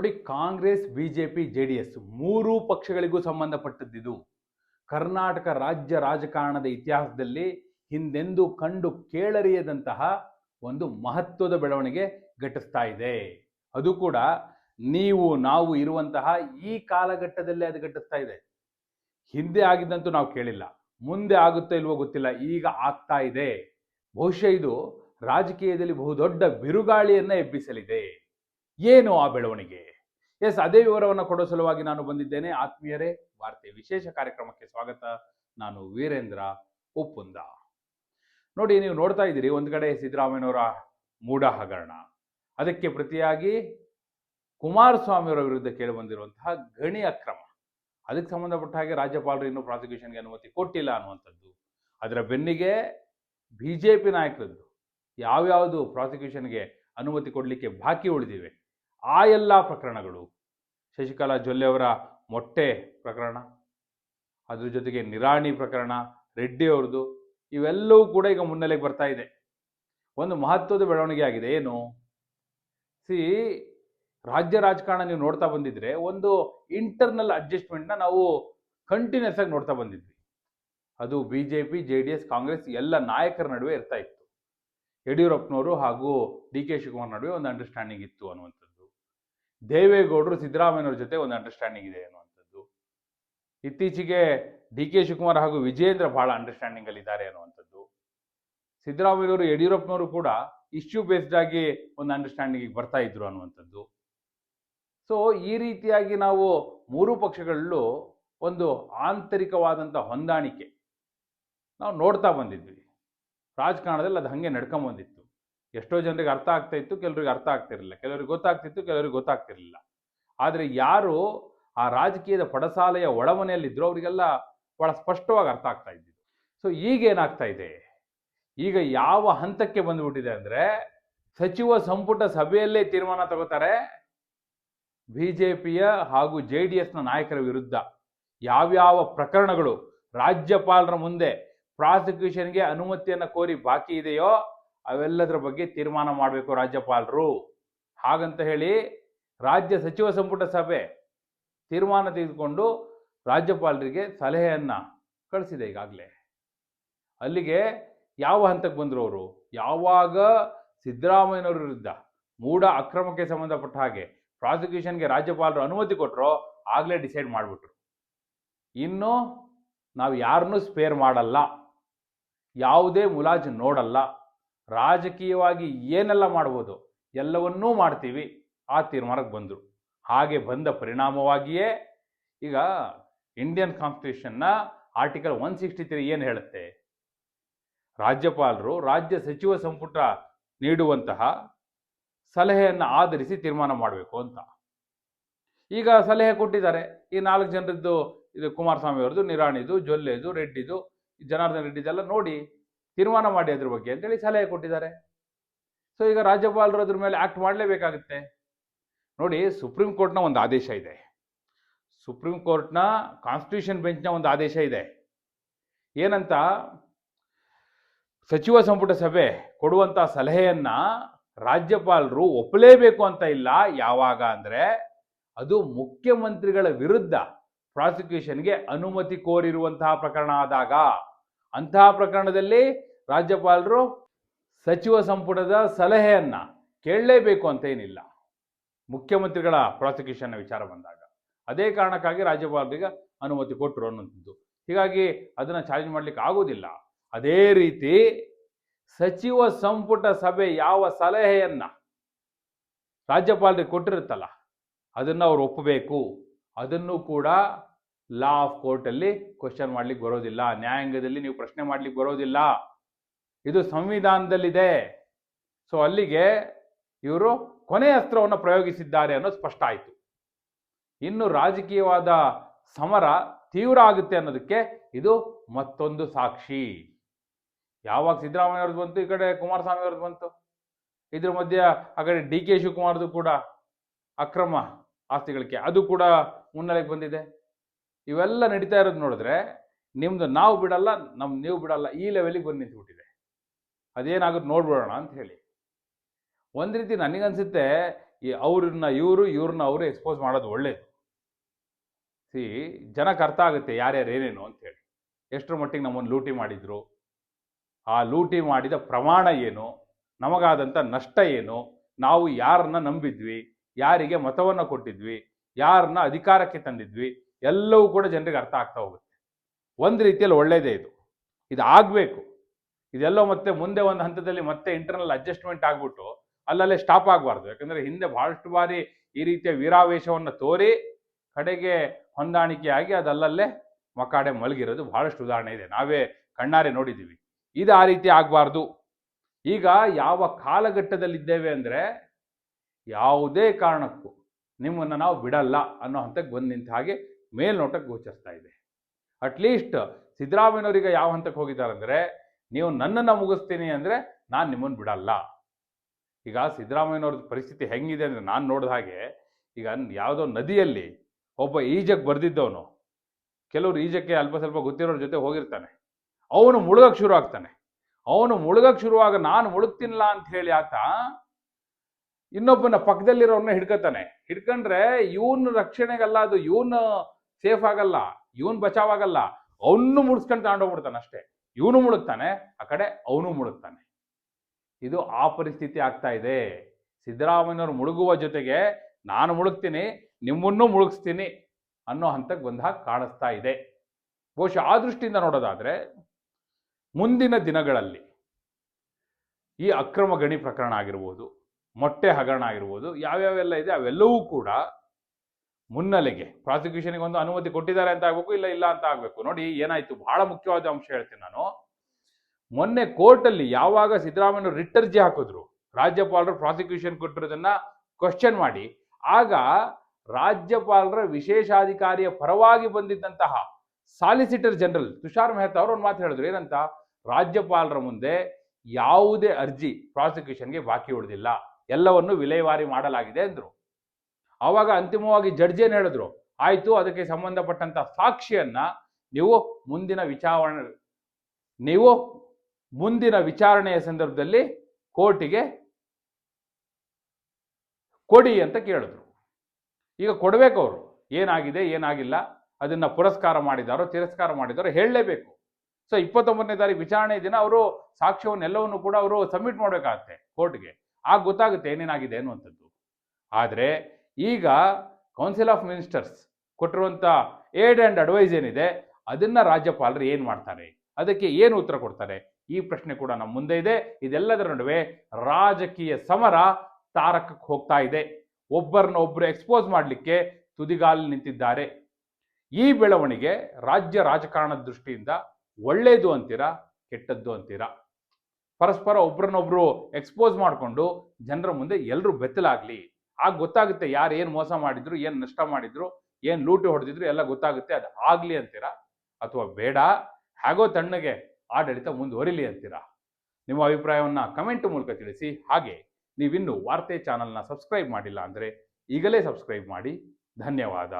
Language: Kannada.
ನೋಡಿ, Congress, BJP J D S ಮೂರೂ ಪಕ್ಷಗಳಿಗೂ ಸಂಬಂಧಪಟ್ಟದ್ದಿದು. ಕರ್ನಾಟಕ ರಾಜ್ಯ ರಾಜಕಾರಣದ ಇತಿಹಾಸದಲ್ಲಿ ಹಿಂದೆಂದೂ ಕಂಡು ಕೇಳರಿಯದಂತಹ ಒಂದು ಮಹತ್ವದ ಬೆಳವಣಿಗೆ ಘಟಿಸ್ತಾ ಇದೆ. ಅದು ಕೂಡ ನೀವು, ನಾವು ಇರುವಂತಹ ಈ ಕಾಲಘಟ್ಟದಲ್ಲೇ ಅದು ಘಟಿಸ್ತಾ ಇದೆ. ಹಿಂದೆ ಆಗಿದ್ದಂತೂ ನಾವು ಕೇಳಿಲ್ಲ. ಮುಂದೆ ಆಗುತ್ತೋ ಇಲ್ವೋ ಗೊತ್ತಿಲ್ಲ. ಈಗ ಆಗ್ತಾ ಇದೆ. ಬಹುಶಃ ಇದು ರಾಜಕೀಯದಲ್ಲಿ ಬಹುದೊಡ್ಡ ಬಿರುಗಾಳಿಯನ್ನ ಎಬ್ಬಿಸಲಿದೆ. ಏನು ಆ ಬೆಳವಣಿಗೆ? ಎಸ್, ಅದೇ ವಿವರವನ್ನು ಕೊಡೋ ಸಲುವಾಗಿ ನಾನು ಬಂದಿದ್ದೇನೆ. ಆತ್ಮೀಯರೇ, ವಾರ್ತೆ ವಿಶೇಷ ಕಾರ್ಯಕ್ರಮಕ್ಕೆ ಸ್ವಾಗತ. ನಾನು ವೀರೇಂದ್ರ ಉಪ್ಪುಂದ ನೋಡಿ, ನೀವು ನೋಡ್ತಾ ಇದ್ದೀರಿ, ಒಂದು ಕಡೆ ಸಿದ್ದರಾಮಯ್ಯನವರ ಮೂಢ ಹಗರಣ. ಅದಕ್ಕೆ ಪ್ರತಿಯಾಗಿ ಕುಮಾರಸ್ವಾಮಿಯವರ ವಿರುದ್ಧ ಕೇಳಿಬಂದಿರುವಂತಹ ಗಣಿ ಅಕ್ರಮ. ಅದಕ್ಕೆ ಸಂಬಂಧಪಟ್ಟ ಹಾಗೆ ರಾಜ್ಯಪಾಲರು ಇನ್ನೂ ಪ್ರಾಸಿಕ್ಯೂಷನ್ಗೆ ಅನುಮತಿ ಕೊಟ್ಟಿಲ್ಲ ಅನ್ನುವಂಥದ್ದು. ಅದರ ಬೆನ್ನಿಗೆ ಬಿ ಜೆ ಪಿ ನಾಯಕರದ್ದು. ಯಾವ್ಯಾವುದು ಪ್ರಾಸಿಕ್ಯೂಷನ್ಗೆ ಅನುಮತಿ ಕೊಡಲಿಕ್ಕೆ ಬಾಕಿ ಉಳಿದಿವೆ? ಆ ಎಲ್ಲ ಪ್ರಕರಣಗಳು, ಶಶಿಕಲಾ ಜೊಲ್ಲೆ ಅವರ ಮೊಟ್ಟೆ ಪ್ರಕರಣ, ಅದ್ರ ಜೊತೆಗೆ ನಿರಾಣಿ ಪ್ರಕರಣ, ರೆಡ್ಡಿ ಅವ್ರದ್ದು, ಇವೆಲ್ಲವೂ ಕೂಡ ಈಗ ಮುನ್ನೆಲೆಗೆ ಬರ್ತಾ ಇದೆ. ಒಂದು ಮಹತ್ವದ ಬೆಳವಣಿಗೆ ಆಗಿದೆ. ಏನು? ಸಿ, ರಾಜ್ಯ ರಾಜಕಾರಣ ನೀವು ನೋಡ್ತಾ ಬಂದಿದ್ರೆ ಒಂದು ಇಂಟರ್ನಲ್ ಅಡ್ಜಸ್ಟ್ಮೆಂಟ್ನ ನಾವು ಕಂಟಿನ್ಯೂಸ್ ಆಗಿ ನೋಡ್ತಾ ಬಂದಿದ್ವಿ. ಅದು B J P J D S Congress ಎಲ್ಲ ನಾಯಕರ ನಡುವೆ ಇರ್ತಾ ಇತ್ತು. ಯಡಿಯೂರಪ್ಪನವರು ಹಾಗೂ ಡಿ ಕೆ ಶಿವಕುಮಾರ್ ನಡುವೆ ಒಂದು ಅಂಡರ್ಸ್ಟ್ಯಾಂಡಿಂಗ್ ಇತ್ತು ಅನ್ನುವಂಥದ್ದು. ದೇವೇಗೌಡರು ಸಿದ್ದರಾಮಯ್ಯನವ್ರ ಜೊತೆ ಒಂದು ಅಂಡರ್ಸ್ಟ್ಯಾಂಡಿಂಗ್ ಇದೆ ಅನ್ನುವಂಥದ್ದು. ಇತ್ತೀಚೆಗೆ ಡಿ ಕೆ ಶಿವಕುಮಾರ್ ಹಾಗೂ ವಿಜೇಂದ್ರ ಬಹಳ ಅಂಡರ್ಸ್ಟ್ಯಾಂಡಿಂಗ್ ಅಲ್ಲಿ ಇದ್ದಾರೆ ಅನ್ನುವಂಥದ್ದು. ಸಿದ್ದರಾಮಯ್ಯವರು ಯಡಿಯೂರಪ್ಪನವರು ಕೂಡ ಇಶ್ಯೂ ಬೇಸ್ಡ್ ಆಗಿ ಒಂದು ಅಂಡರ್ಸ್ಟ್ಯಾಂಡಿಂಗ್ ಬರ್ತಾ ಇದ್ರು ಅನ್ನುವಂಥದ್ದು. ಸೊ ಈ ರೀತಿಯಾಗಿ ನಾವು ಮೂರು ಪಕ್ಷಗಳಲ್ಲೂ ಒಂದು ಆಂತರಿಕವಾದಂಥ ಹೊಂದಾಣಿಕೆ ನಾವು ನೋಡ್ತಾ ಬಂದಿದ್ವಿ. ರಾಜಕಾರಣದಲ್ಲಿ ಅದು ಹಾಗೆ ನಡ್ಕೊಂಬಂದಿತ್ತು. ಎಷ್ಟೋ ಜನರಿಗೆ ಅರ್ಥ ಆಗ್ತಾ ಇತ್ತು, ಕೆಲವರಿಗೆ ಅರ್ಥ ಆಗ್ತಿರಲಿಲ್ಲ. ಕೆಲವರಿಗೆ ಗೊತ್ತಾಗ್ತಿತ್ತು, ಕೆಲವರಿಗೆ ಗೊತ್ತಾಗ್ತಿರಲಿಲ್ಲ. ಆದರೆ ಯಾರು ಆ ರಾಜಕೀಯದ ಪಡಸಾಲೆಯ ಒಳಮನೆಯಲ್ಲಿದ್ದರು ಅವರಿಗೆಲ್ಲ ಬಹಳ ಸ್ಪಷ್ಟವಾಗಿ ಅರ್ಥ ಆಗ್ತಾ ಇದ್ದಿದ್ದು. ಸೊ ಈಗೇನಾಗ್ತಾ ಇದೆ? ಈಗ ಯಾವ ಹಂತಕ್ಕೆ ಬಂದ್ಬಿಟ್ಟಿದೆ ಅಂದರೆ, ಸಚಿವ ಸಂಪುಟ ಸಭೆಯಲ್ಲೇ ತೀರ್ಮಾನ ತಗೋತಾರೆ ಬಿ ಜೆ ಪಿಯ ಹಾಗೂ ಜೆ ಡಿ ಎಸ್ನ ನಾಯಕರ ವಿರುದ್ಧ. ಯಾವ್ಯಾವ ಪ್ರಕರಣಗಳು, ರಾಜ್ಯಪಾಲರ ಮುಂದೆ ಪ್ರಾಸಿಕ್ಯೂಷನ್ಗೆ ಅನುಮತಿಯನ್ನು ಕೋರಿ ಬಾಕಿ ಇದೆಯೋ ಅವೆಲ್ಲದರ ಬಗ್ಗೆ ತೀರ್ಮಾನ ಮಾಡಬೇಕು ರಾಜ್ಯಪಾಲರು. ಹಾಗಂತ ಹೇಳಿ ರಾಜ್ಯ ಸಚಿವ ಸಂಪುಟ ಸಭೆ ತೀರ್ಮಾನ ತೆಗೆದುಕೊಂಡು ರಾಜ್ಯಪಾಲರಿಗೆ ಸಲಹೆಯನ್ನು ಕಳಿಸಿದೆ ಈಗಾಗಲೇ. ಅಲ್ಲಿಗೆ ಯಾವ ಹಂತಕ್ಕೆ ಬಂದರು ಅವರು? ಯಾವಾಗ ಸಿದ್ದರಾಮಯ್ಯನವರ ವಿರುದ್ಧ ಮೂಢ ಅಕ್ರಮಕ್ಕೆ ಸಂಬಂಧಪಟ್ಟ ಹಾಗೆ ಪ್ರಾಸಿಕ್ಯೂಷನ್ಗೆ ರಾಜ್ಯಪಾಲರು ಅನುಮತಿ ಕೊಟ್ಟರೋ ಆಗಲೇ ಡಿಸೈಡ್ ಮಾಡಿಬಿಟ್ರು. ಇನ್ನು ನಾವು ಯಾರನ್ನೂ ಸ್ಪೇರ್ ಮಾಡಲ್ಲ. ಯಾವುದೇ ಮುಲಾಜು ನೋಡಲ್ಲ. ರಾಜಕೀಯವಾಗಿ ಏನೆಲ್ಲ ಮಾಡ್ಬೋದು ಎಲ್ಲವನ್ನೂ ಮಾಡ್ತೀವಿ ಆ ತೀರ್ಮಾನಕ್ಕೆ ಬಂದರು. ಹಾಗೆ ಬಂದ ಪರಿಣಾಮವಾಗಿಯೇ ಈಗ ಇಂಡಿಯನ್ ಕಾನ್ಸ್ಟಿಟ್ಯೂಷನ್ನ ಆರ್ಟಿಕಲ್ ಒನ್ ಸಿಕ್ಸ್ಟಿ ತ್ರೀ ಏನು ಹೇಳುತ್ತೆ? ರಾಜ್ಯಪಾಲರು ರಾಜ್ಯ ಸಚಿವ ಸಂಪುಟ ನೀಡುವಂತಹ ಸಲಹೆಯನ್ನು ಆಧರಿಸಿ ತೀರ್ಮಾನ ಮಾಡಬೇಕು ಅಂತ. ಈಗ ಸಲಹೆ ಕೊಟ್ಟಿದ್ದಾರೆ. ಈ ನಾಲ್ಕು ಜನರದ್ದು ಇದು ಕುಮಾರಸ್ವಾಮಿ ಅವ್ರದ್ದು ನಿರಾಣಿದು, ಜೊಲ್ಲೆದು, ರೆಡ್ಡಿದು, ಜನಾರ್ದನ್ ರೆಡ್ಡಿದೆಲ್ಲ ನೋಡಿ ತೀರ್ಮಾನ ಮಾಡಿ ಅದ್ರ ಬಗ್ಗೆ ಅಂತೇಳಿ ಸಲಹೆ ಕೊಟ್ಟಿದ್ದಾರೆ. ಸೊ ಈಗ ರಾಜ್ಯಪಾಲರು ಅದ್ರ ಮೇಲೆ ಆಕ್ಟ್ ಮಾಡಲೇಬೇಕಾಗುತ್ತೆ. ನೋಡಿ ಸುಪ್ರೀಂ ಕೋರ್ಟ್ನ ಒಂದು ಆದೇಶ ಇದೆ. ಸುಪ್ರೀಂ ಕೋರ್ಟ್ನ ಕಾನ್ಸ್ಟಿಟ್ಯೂಷನ್ ಬೆಂಚ್ನ ಒಂದು ಆದೇಶ ಇದೆ. ಏನಂತ? ಸಚಿವ ಸಂಪುಟ ಸಭೆ ಕೊಡುವಂತ ಸಲಹೆಯನ್ನ ರಾಜ್ಯಪಾಲರು ಒಪ್ಪಲೇಬೇಕು ಅಂತ ಇಲ್ಲ. ಯಾವಾಗ ಅಂದ್ರೆ ಅದು ಮುಖ್ಯಮಂತ್ರಿಗಳ ವಿರುದ್ಧ ಪ್ರಾಸಿಕ್ಯೂಷನ್ಗೆ ಅನುಮತಿ ಕೋರಿರುವಂತಹ ಪ್ರಕರಣ ಆದಾಗ. ಅಂತಹ ಪ್ರಕರಣದಲ್ಲಿ ರಾಜ್ಯಪಾಲರು ಸಚಿವ ಸಂಪುಟದ ಸಲಹೆಯನ್ನು ಕೇಳಲೇಬೇಕು ಅಂತ ಏನಿಲ್ಲ. ಮುಖ್ಯಮಂತ್ರಿಗಳ ಪ್ರಾಸಿಕ್ಯೂಷನ್ ವಿಚಾರ ಬಂದಾಗ. ಅದೇ ಕಾರಣಕ್ಕಾಗಿ ರಾಜ್ಯಪಾಲರಿಗೆ ಅನುಮತಿ ಕೊಟ್ಟರು ಅನ್ನುವಂಥದ್ದು. ಹೀಗಾಗಿ ಅದನ್ನು ಚಾಲೆಂಜ್ ಮಾಡ್ಲಿಕ್ಕೆ ಆಗೋದಿಲ್ಲ. ಅದೇ ರೀತಿ ಸಚಿವ ಸಂಪುಟ ಸಭೆ ಯಾವ ಸಲಹೆಯನ್ನು ರಾಜ್ಯಪಾಲರಿಗೆ ಕೊಟ್ಟಿರುತ್ತಲ್ಲ, ಅದನ್ನು ಅವ್ರು ಒಪ್ಪಬೇಕು. ಅದನ್ನು ಕೂಡ ಲಾ ಆಫ್ ಕೋರ್ಟಲ್ಲಿ ಕ್ವಶನ್ ಮಾಡ್ಲಿಕ್ಕೆ ಬರೋದಿಲ್ಲ. ನ್ಯಾಯಾಂಗದಲ್ಲಿ ನೀವು ಪ್ರಶ್ನೆ ಮಾಡ್ಲಿಕ್ಕೆ ಬರೋದಿಲ್ಲ. ಇದು ಸಂವಿಧಾನದಲ್ಲಿದೆ. ಸೊ ಅಲ್ಲಿಗೆ ಇವರು ಕೊನೆಯ ಅಸ್ತ್ರವನ್ನು ಪ್ರಯೋಗಿಸಿದ್ದಾರೆ ಅನ್ನೋದು ಸ್ಪಷ್ಟ ಆಯಿತು. ಇನ್ನು ರಾಜಕೀಯವಾದ ಸಮರ ತೀವ್ರ ಆಗುತ್ತೆ ಅನ್ನೋದಕ್ಕೆ ಇದು ಮತ್ತೊಂದು ಸಾಕ್ಷಿ. ಯಾವಾಗ ಸಿದ್ದರಾಮಯ್ಯ ಅವ್ರದ್ದು ಬಂತು, ಈ ಕಡೆ ಕುಮಾರಸ್ವಾಮಿ ಅವ್ರದ್ದು ಬಂತು. ಇದ್ರ ಮಧ್ಯೆ ಆ ಕಡೆ ಡಿ ಕೆ ಶಿವಕುಮಾರ್ದು ಕೂಡ ಅಕ್ರಮ ಆಸ್ತಿಗಳಿಗೆ ಅದು ಕೂಡ ಮುನ್ನೆಲೆಗೆ ಬಂದಿದೆ. ಇವೆಲ್ಲ ನಡೀತಾ ಇರೋದು ನೋಡಿದ್ರೆ ನಿಮ್ದು ನಾವು ಬಿಡಲ್ಲ, ನಮ್ ನೀವು ಬಿಡಲ್ಲ, ಈ ಲೆವೆಲಿಗೆ ಬಂದು ನಿಂತ್ಬಿಟ್ಟಿದೆ ಅದೇನಾಗುತ್ತೆ ನೋಡ್ಬಿಡೋಣ ಅಂತ ಹೇಳಿ. ಒಂದು ರೀತಿ ನನಗನ್ಸುತ್ತೆ, ಈ ಅವ್ರನ್ನ ಇವರು, ಇವ್ರನ್ನ ಅವರು ಎಕ್ಸ್ಪೋಸ್ ಮಾಡೋದು ಒಳ್ಳೇದು. ಸಿ ಜನಕ್ಕೆ ಅರ್ಥ ಆಗುತ್ತೆ ಯಾರ್ಯಾರು ಏನೇನು ಅಂತೇಳಿ ಎಷ್ಟರ ಮಟ್ಟಿಗೆ ನಮ್ಮನ್ನು ಲೂಟಿ ಮಾಡಿದ್ರು, ಆ ಲೂಟಿ ಮಾಡಿದ ಪ್ರಮಾಣ ಏನು ನಮಗಾದಂಥ ನಷ್ಟ ಏನು, ನಾವು ಯಾರನ್ನ ನಂಬಿದ್ವಿ, ಯಾರಿಗೆ ಮತವನ್ನು ಕೊಟ್ಟಿದ್ವಿ, ಯಾರನ್ನ ಅಧಿಕಾರಕ್ಕೆ ತಂದಿದ್ವಿ ಎಲ್ಲವೂ ಕೂಡ ಜನರಿಗೆ ಅರ್ಥ ಆಗ್ತಾ ಹೋಗುತ್ತೆ. ಒಂದು ರೀತಿಯಲ್ಲಿ ಒಳ್ಳೆಯದೇ ಇದು. ಇದು ಆಗಬೇಕು. ಇದೆಲ್ಲೋ ಮತ್ತೆ ಮುಂದೆ ಒಂದು ಹಂತದಲ್ಲಿ ಮತ್ತೆ ಇಂಟರ್ನಲ್ ಅಡ್ಜಸ್ಟ್ಮೆಂಟ್ ಆಗ್ಬಿಟ್ಟು ಅಲ್ಲಲ್ಲೇ ಸ್ಟಾಪ್ ಆಗಬಾರ್ದು. ಯಾಕಂದರೆ ಹಿಂದೆ ಬಹಳಷ್ಟು ಬಾರಿ ಈ ರೀತಿಯ ವೀರಾವೇಶವನ್ನು ತೋರಿ ಕಡೆಗೆ ಹೊಂದಾಣಿಕೆಯಾಗಿ ಅದಲ್ಲಲ್ಲೇ ಮಕಾಡೆ ಮಲಗಿರೋದು ಬಹಳಷ್ಟು ಉದಾಹರಣೆ ಇದೆ. ನಾವೇ ಕಣ್ಣಾರೆ ನೋಡಿದ್ದೀವಿ. ಇದು ಆ ರೀತಿ ಆಗಬಾರ್ದು. ಈಗ ಯಾವ ಕಾಲಘಟ್ಟದಲ್ಲಿದ್ದೇವೆ ಅಂದರೆ ಯಾವುದೇ ಕಾರಣಕ್ಕೂ ನಿಮ್ಮನ್ನು ನಾವು ಬಿಡಲ್ಲ ಅನ್ನೋ ಹಂತಕ್ಕೆ ಬಂದು ನಿಂತ ಹಾಗೆ ಮೇಲ್ನೋಟಕ್ಕೆ ಗೋಚರಿಸ್ತಾ ಇದೆ. ಅಟ್ಲೀಸ್ಟ್ ಸಿದ್ದರಾಮಯ್ಯನವರಿಗೆ ಯಾವ ಹಂತಕ್ಕೆ ಹೋಗಿದ್ದಾರೆ ಅಂದರೆ ನೀವು ನನ್ನನ್ನು ಮುಗಿಸ್ತೀನಿ ಅಂದರೆ ನಾನು ನಿಮ್ಮನ್ನು ಬಿಡಲ್ಲ. ಈಗ ಸಿದ್ದರಾಮಯ್ಯನವ್ರದ್ದು ಪರಿಸ್ಥಿತಿ ಹೆಂಗಿದೆ ಅಂದರೆ ನಾನು ನೋಡಿದ ಹಾಗೆ, ಈಗ ಯಾವುದೋ ನದಿಯಲ್ಲಿ ಒಬ್ಬ ಈಜಕ್ಕೆ ಬರ್ದಿದ್ದವನು, ಕೆಲವರು ಈಜಕ್ಕೆ ಅಲ್ಪ ಸ್ವಲ್ಪ ಗೊತ್ತಿರೋರ ಜೊತೆ ಹೋಗಿರ್ತಾನೆ. ಅವನು ಮುಳುಗಕ್ಕೆ ಶುರು ಆಗ್ತಾನೆ. ಅವನು ಮುಳುಗಕ್ಕೆ ಶುರುವಾಗ ನಾನು ಮುಳುಗ್ತಿಲ್ಲ ಅಂತ ಹೇಳಿ ಆತ ಇನ್ನೊಬ್ಬನ ಪಕ್ಕದಲ್ಲಿರೋನ್ನ ಹಿಡ್ಕೊತಾನೆ. ಹಿಡ್ಕೊಂಡ್ರೆ ಇವನ್ ರಕ್ಷಣೆಗಲ್ಲ ಅದು, ಇವನ್ ಸೇಫ್ ಆಗಲ್ಲ, ಇವನ್ ಬಚಾವ್ ಆಗಲ್ಲ ಅವನು ಮುಳುಗ್ಸ್ಕೊಂಡು ತಗೊಂಡೋಗ್ಬಿಡ್ತಾನೆ ಅಷ್ಟೇ. ಇವನು ಮುಳುಗ್ತಾನೆ, ಆ ಕಡೆ ಅವನು ಮುಳುಗ್ತಾನೆ. ಇದು ಆ ಪರಿಸ್ಥಿತಿ ಆಗ್ತಾ ಇದೆ. ಸಿದ್ದರಾಮಯ್ಯವ್ರು ಮುಳುಗುವ ಜೊತೆಗೆ ನಾನು ಮುಳುಗ್ತೀನಿ, ನಿಮ್ಮನ್ನೂ ಮುಳುಗಿಸ್ತೀನಿ ಅನ್ನೋ ಹಂತಕ್ಕೆ ಬಂದ ಹಾಗೆ ಕಾಣಿಸ್ತಾ ಇದೆ. ಬಹುಶಃ ಆ ದೃಷ್ಟಿಯಿಂದ ನೋಡೋದಾದ್ರೆ, ಮುಂದಿನ ದಿನಗಳಲ್ಲಿ ಈ ಅಕ್ರಮ ಗಣಿ ಪ್ರಕರಣ ಆಗಿರ್ಬೋದು, ಮೊಟ್ಟೆ ಹಗರಣ ಆಗಿರ್ಬೋದು, ಯಾವ್ಯಾವೆಲ್ಲ ಇದೆ, ಅವೆಲ್ಲವೂ ಕೂಡ ಮುನ್ನೆಲೆಗೆ ಪ್ರಾಸಿಕ್ಯೂಷನ್ಗೆ ಒಂದು ಅನುಮತಿ ಕೊಟ್ಟಿದ್ದಾರೆ ಅಂತ ಆಗ್ಬೇಕು, ಇಲ್ಲ ಇಲ್ಲ ಅಂತ ಆಗ್ಬೇಕು. ನೋಡಿ, ಏನಾಯ್ತು? ಬಹಳ ಮುಖ್ಯವಾದ ಅಂಶ ಹೇಳ್ತೀನಿ ನಾನು. ಮೊನ್ನೆ ಕೋರ್ಟಲ್ಲಿ ಯಾವಾಗ ಸಿದ್ದರಾಮಯ್ಯ ರಿಟ್ ಹಾಕಿದ್ರು, ರಾಜ್ಯಪಾಲರು ಪ್ರಾಸಿಕ್ಯೂಷನ್ ಕೊಟ್ಟಿರೋದನ್ನ ಕ್ವಶನ್ ಮಾಡಿ, ಆಗ ರಾಜ್ಯಪಾಲರ ವಿಶೇಷಾಧಿಕಾರಿಯ ಪರವಾಗಿ ಬಂದಿದ್ದಂತಹ ಸಾಲಿಸಿಟರ್ ಜನರಲ್ ತುಷಾರ್ ಮೆಹ್ತಾ ಅವರು ಒಂದು ಮಾತು ಹೇಳಿದ್ರು. ಏನಂತ? ರಾಜ್ಯಪಾಲರ ಮುಂದೆ ಯಾವುದೇ ಅರ್ಜಿ ಪ್ರಾಸಿಕ್ಯೂಷನ್ಗೆ ಬಾಕಿ ಉಳಿದಿಲ್ಲ. ಎಲ್ಲವನ್ನು ವಿಲೇವಾರಿ ಮಾಡಲಾಗಿದೆ ಅಂದ್ರು. ಆವಾಗ ಅಂತಿಮವಾಗಿ ಜಡ್ಜ್ ಏನು ಹೇಳಿದ್ರು? ಆಯಿತು, ಅದಕ್ಕೆ ಸಂಬಂಧಪಟ್ಟಂತ ಸಾಕ್ಷಿಯನ್ನ ನೀವು ಮುಂದಿನ ವಿಚಾರಣೆ, ನೀವು ಮುಂದಿನ ವಿಚಾರಣೆಯ ಸಂದರ್ಭದಲ್ಲಿ ಕೋರ್ಟಿಗೆ ಕೊಡಿ ಅಂತ ಕೇಳಿದ್ರು. ಈಗ ಕೊಡಬೇಕು ಅವರು. ಏನಾಗಿದೆ, ಏನಾಗಿಲ್ಲ, ಅದನ್ನ ಪುರಸ್ಕಾರ ಮಾಡಿದಾರೋ, ತಿರಸ್ಕಾರ ಮಾಡಿದಾರೋ ಹೇಳಲೇಬೇಕು. ಸೊ, ಇಪ್ಪತ್ತೊಂಬತ್ತನೇ ತಾರೀಕು ವಿಚಾರಣೆ ದಿನ ಅವರು ಸಾಕ್ಷ್ಯವನ್ನೆಲ್ಲವನ್ನು ಕೂಡ ಅವರು ಸಬ್ಮಿಟ್ ಮಾಡಬೇಕಾಗತ್ತೆ ಕೋರ್ಟ್ಗೆ. ಆಗ ಗೊತ್ತಾಗುತ್ತೆ ಏನೇನಾಗಿದೆ ಅನ್ನುವಂಥದ್ದು. ಆದರೆ ಈಗ ಕೌನ್ಸಿಲ್ ಆಫ್ ಮಿನಿಸ್ಟರ್ಸ್ ಕೊಟ್ಟಿರುವಂಥ ಏಡ್ ಆ್ಯಂಡ್ ಅಡ್ವೈಸ್ ಏನಿದೆ, ಅದನ್ನ ರಾಜ್ಯಪಾಲರು ಏನು ಮಾಡ್ತಾರೆ? ಅದಕ್ಕೆ ಏನು ಉತ್ತರ ಕೊಡ್ತಾರೆ? ಈ ಪ್ರಶ್ನೆ ಕೂಡ ನಮ್ಮ ಮುಂದೆ ಇದೆ. ಇದೆಲ್ಲದರ ನಡುವೆ ರಾಜಕೀಯ ಸಮರ ತಾರಕಕ್ಕೆ ಹೋಗ್ತಾ ಇದೆ. ಒಬ್ಬರನ್ನ ಒಬ್ಬರು ಎಕ್ಸ್ಪೋಸ್ ಮಾಡಲಿಕ್ಕೆ ತುದಿಗಾಲಿ ನಿಂತಿದ್ದಾರೆ. ಈ ಬೆಳವಣಿಗೆ ರಾಜ್ಯ ರಾಜಕಾರಣದ ದೃಷ್ಟಿಯಿಂದ ಒಳ್ಳೆಯದು ಅಂತೀರಾ, ಕೆಟ್ಟದ್ದು ಅಂತೀರಾ? ಪರಸ್ಪರ ಒಬ್ಬರನ್ನೊಬ್ಬರು ಎಕ್ಸ್ಪೋಸ್ ಮಾಡಿಕೊಂಡು ಜನರ ಮುಂದೆ ಎಲ್ಲರೂ ಬೆತ್ತಲಾಗ್ಲಿ. ಆಗ ಗೊತ್ತಾಗುತ್ತೆ ಯಾರು ಏನು ಮೋಸ ಮಾಡಿದ್ರು, ಏನು ನಷ್ಟ ಮಾಡಿದ್ರು, ಏನು ಲೂಟಿ ಹೊಡೆದಿದ್ರು ಎಲ್ಲ ಗೊತ್ತಾಗುತ್ತೆ. ಅದು ಆಗಲಿ ಅಂತೀರಾ? ಅಥವಾ ಬೇಡ. ಹೇಗೋ ತಣ್ಣಗೆ ಆಡಳಿತ ಮುಂದುವರಿಲಿ ಅಂತೀರಾ? ನಿಮ್ಮ ಅಭಿಪ್ರಾಯವನ್ನು ಕಮೆಂಟ್ ಮೂಲಕ ತಿಳಿಸಿ. ಹಾಗೆ ನೀವಿನ್ನು ವಾರ್ತೆ ಚಾನಲ್ನ ಸಬ್ಸ್ಕ್ರೈಬ್ ಮಾಡಿಲ್ಲ ಅಂದರೆ ಈಗಲೇ ಸಬ್ಸ್ಕ್ರೈಬ್ ಮಾಡಿ. ಧನ್ಯವಾದ.